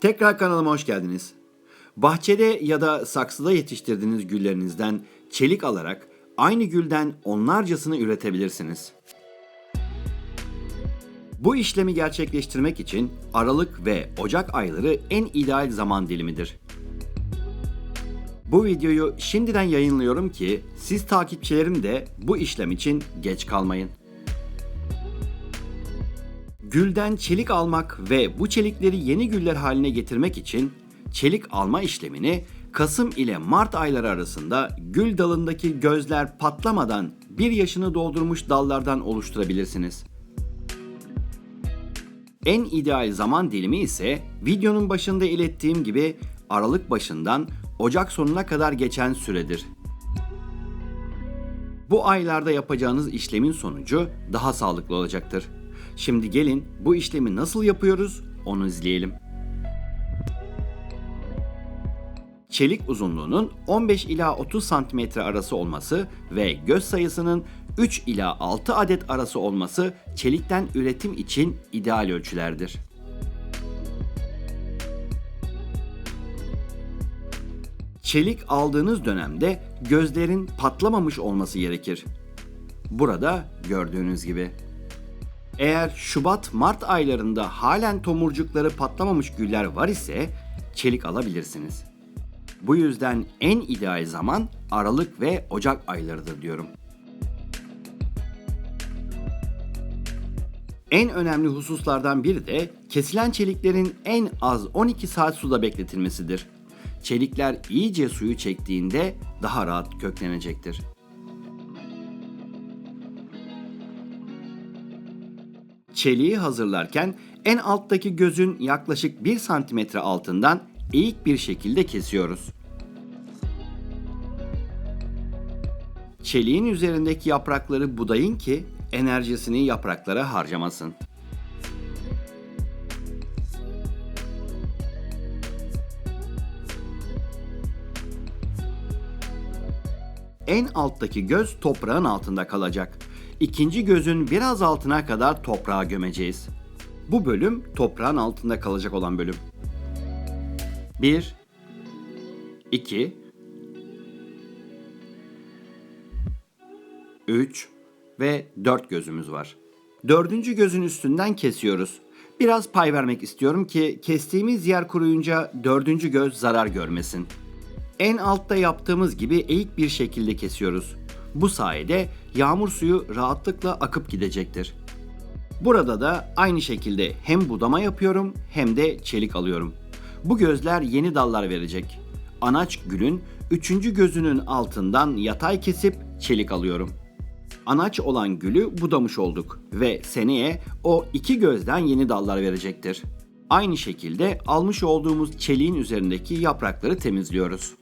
Tekrar kanalıma hoş geldiniz. Bahçede ya da saksıda yetiştirdiğiniz güllerinizden çelik alarak aynı gülden onlarcasını üretebilirsiniz. Bu işlemi gerçekleştirmek için Aralık ve Ocak ayları en ideal zaman dilimidir. Bu videoyu şimdiden yayınlıyorum ki siz takipçilerim de bu işlem için geç kalmayın. Gülden çelik almak ve bu çelikleri yeni güller haline getirmek için çelik alma işlemini Kasım ile Mart ayları arasında gül dalındaki gözler patlamadan bir yaşını doldurmuş dallardan oluşturabilirsiniz. En ideal zaman dilimi ise videonun başında ilettiğim gibi Aralık başından Ocak sonuna kadar geçen süredir. Bu aylarda yapacağınız işlemin sonucu daha sağlıklı olacaktır. Şimdi gelin bu işlemi nasıl yapıyoruz onu izleyelim. Çelik uzunluğunun 15 ila 30 cm arası olması ve göz sayısının 3 ila 6 adet arası olması çelikten üretim için ideal ölçülerdir. Çelik aldığınız dönemde gözlerin patlamamış olması gerekir. Burada gördüğünüz gibi. Eğer Şubat-Mart aylarında halen tomurcukları patlamamış güller var ise çelik alabilirsiniz. Bu yüzden en ideal zaman Aralık ve Ocak aylarıdır diyorum. En önemli hususlardan biri de kesilen çeliklerin en az 12 saat suda bekletilmesidir. Çelikler iyice suyu çektiğinde daha rahat köklenecektir. Çeliği hazırlarken en alttaki gözün yaklaşık 1 santimetre altından eğik bir şekilde kesiyoruz. Çeliğin üzerindeki yaprakları budayın ki enerjisini yapraklara harcamasın. En alttaki göz toprağın altında kalacak. İkinci gözün biraz altına kadar toprağa gömeceğiz. Bu bölüm toprağın altında kalacak olan bölüm. 1 2 3 ve 4 gözümüz var. Dördüncü gözün üstünden kesiyoruz. Biraz pay vermek istiyorum ki kestiğimiz yer kuruyunca dördüncü göz zarar görmesin. En altta yaptığımız gibi eğik bir şekilde kesiyoruz. Bu sayede yağmur suyu rahatlıkla akıp gidecektir. Burada da aynı şekilde hem budama yapıyorum hem de çelik alıyorum. Bu gözler yeni dallar verecek. Anaç gülün üçüncü gözünün altından yatay kesip çelik alıyorum. Anaç olan gülü budamış olduk ve seneye o iki gözden yeni dallar verecektir. Aynı şekilde almış olduğumuz çeliğin üzerindeki yaprakları temizliyoruz.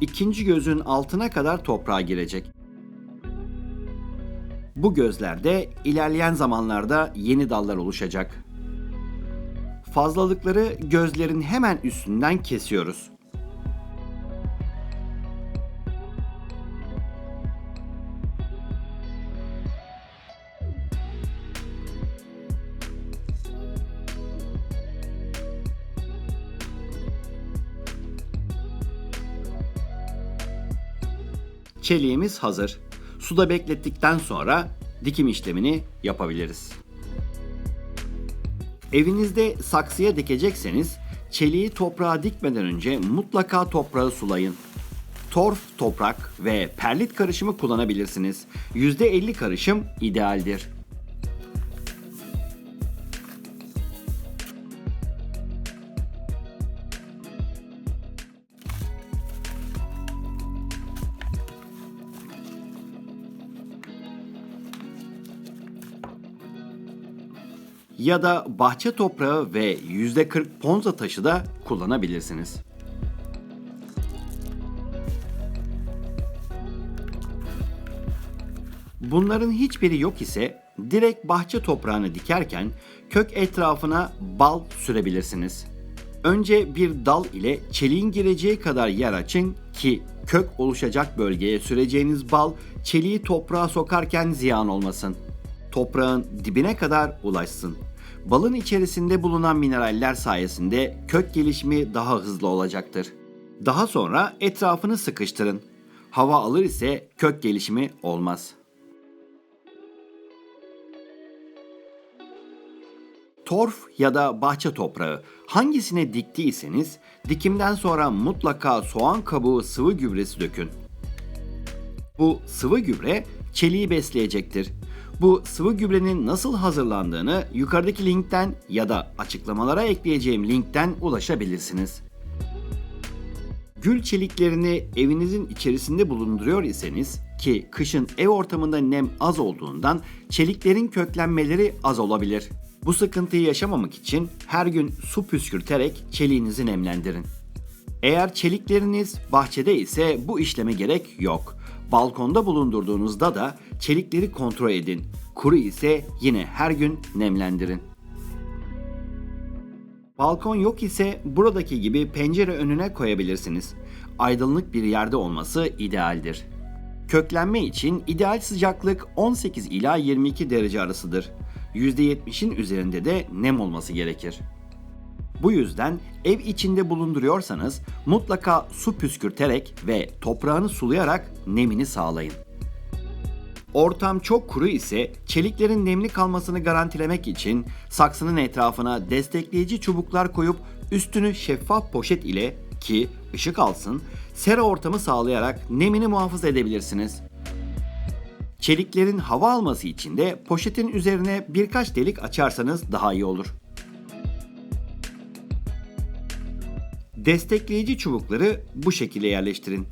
İkinci gözün altına kadar toprağa girecek. Bu gözlerde ilerleyen zamanlarda yeni dallar oluşacak. Fazlalıkları gözlerin hemen üstünden kesiyoruz. Çeliğimiz hazır. Suda beklettikten sonra dikim işlemini yapabiliriz. Evinizde saksıya dikecekseniz çeliği toprağa dikmeden önce mutlaka toprağı sulayın. Torf toprak ve perlit karışımı kullanabilirsiniz. %50 karışım idealdir. Ya da bahçe toprağı ve %40 ponza taşı da kullanabilirsiniz. Bunların hiçbiri yok ise direkt bahçe toprağını dikerken kök etrafına bal sürebilirsiniz. Önce bir dal ile çeliğin gireceği kadar yer açın ki kök oluşacak bölgeye süreceğiniz bal çeliği toprağa sokarken ziyan olmasın. Toprağın dibine kadar ulaşsın. Balın içerisinde bulunan mineraller sayesinde kök gelişimi daha hızlı olacaktır. Daha sonra etrafını sıkıştırın. Hava alır ise kök gelişimi olmaz. Torf ya da bahçe toprağı hangisine diktiyseniz dikimden sonra mutlaka soğan kabuğu sıvı gübresi dökün. Bu sıvı gübre çeliği besleyecektir. Bu sıvı gübrenin nasıl hazırlandığını yukarıdaki linkten ya da açıklamalara ekleyeceğim linkten ulaşabilirsiniz. Gül çeliklerini evinizin içerisinde bulunduruyor iseniz ki kışın ev ortamında nem az olduğundan çeliklerin köklenmeleri az olabilir. Bu sıkıntıyı yaşamamak için her gün su püskürterek çeliğinizi nemlendirin. Eğer çelikleriniz bahçede ise bu işleme gerek yok. Balkonda bulundurduğunuzda da çelikleri kontrol edin. Kuru ise yine her gün nemlendirin. Balkon yok ise buradaki gibi pencere önüne koyabilirsiniz. Aydınlık bir yerde olması idealdir. Köklenme için ideal sıcaklık 18 ila 22 derece arasıdır. %70'in üzerinde de nem olması gerekir. Bu yüzden ev içinde bulunduruyorsanız mutlaka su püskürterek ve toprağını sulayarak nemini sağlayın. Ortam çok kuru ise çeliklerin nemli kalmasını garantilemek için saksının etrafına destekleyici çubuklar koyup üstünü şeffaf poşet ile ki ışık alsın sera ortamı sağlayarak nemini muhafaza edebilirsiniz. Çeliklerin hava alması için de poşetin üzerine birkaç delik açarsanız daha iyi olur. Destekleyici çubukları bu şekilde yerleştirin.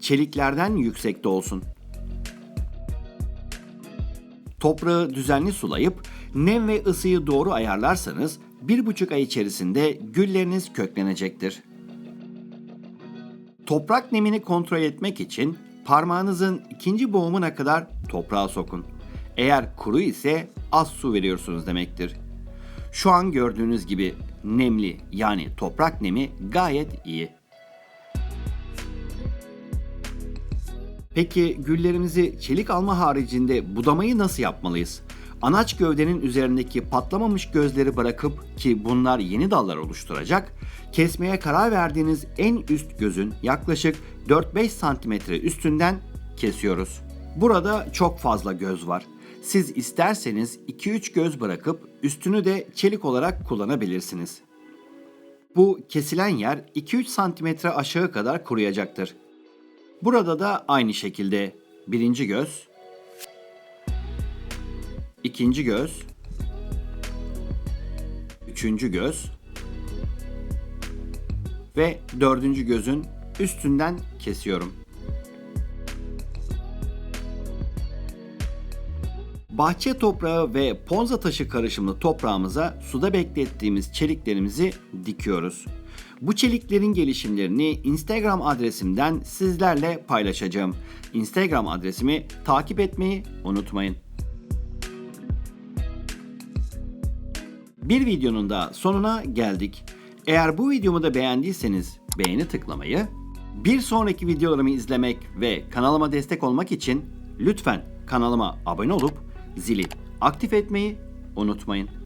Çeliklerden yüksekte olsun. Toprağı düzenli sulayıp nem ve ısıyı doğru ayarlarsanız bir buçuk ay içerisinde gülleriniz köklenecektir. Toprak nemini kontrol etmek için parmağınızın ikinci boğumuna kadar toprağa sokun. Eğer kuru ise az su veriyorsunuz demektir. Şu an gördüğünüz gibi nemli yani toprak nemi gayet iyi. Peki güllerimizi çelik alma haricinde budamayı nasıl yapmalıyız? Anaç gövdenin üzerindeki patlamamış gözleri bırakıp ki bunlar yeni dallar oluşturacak, kesmeye karar verdiğiniz en üst gözün yaklaşık 4-5 santimetre üstünden kesiyoruz. Burada çok fazla göz var. Siz isterseniz 2-3 göz bırakıp üstünü de çelik olarak kullanabilirsiniz. Bu kesilen yer 2-3 santimetre aşağı kadar kuruyacaktır. Burada da aynı şekilde birinci göz, ikinci göz, üçüncü göz ve dördüncü gözün üstünden kesiyorum. Bahçe toprağı ve ponza taşı karışımlı toprağımıza suda beklettiğimiz çeliklerimizi dikiyoruz. Bu çeliklerin gelişimlerini Instagram adresimden sizlerle paylaşacağım. Instagram adresimi takip etmeyi unutmayın. Bir videonun da sonuna geldik. Eğer bu videomu da beğendiyseniz beğeni tıklamayı, bir sonraki videolarımı izlemek ve kanalıma destek olmak için lütfen kanalıma abone olup zili aktif etmeyi unutmayın.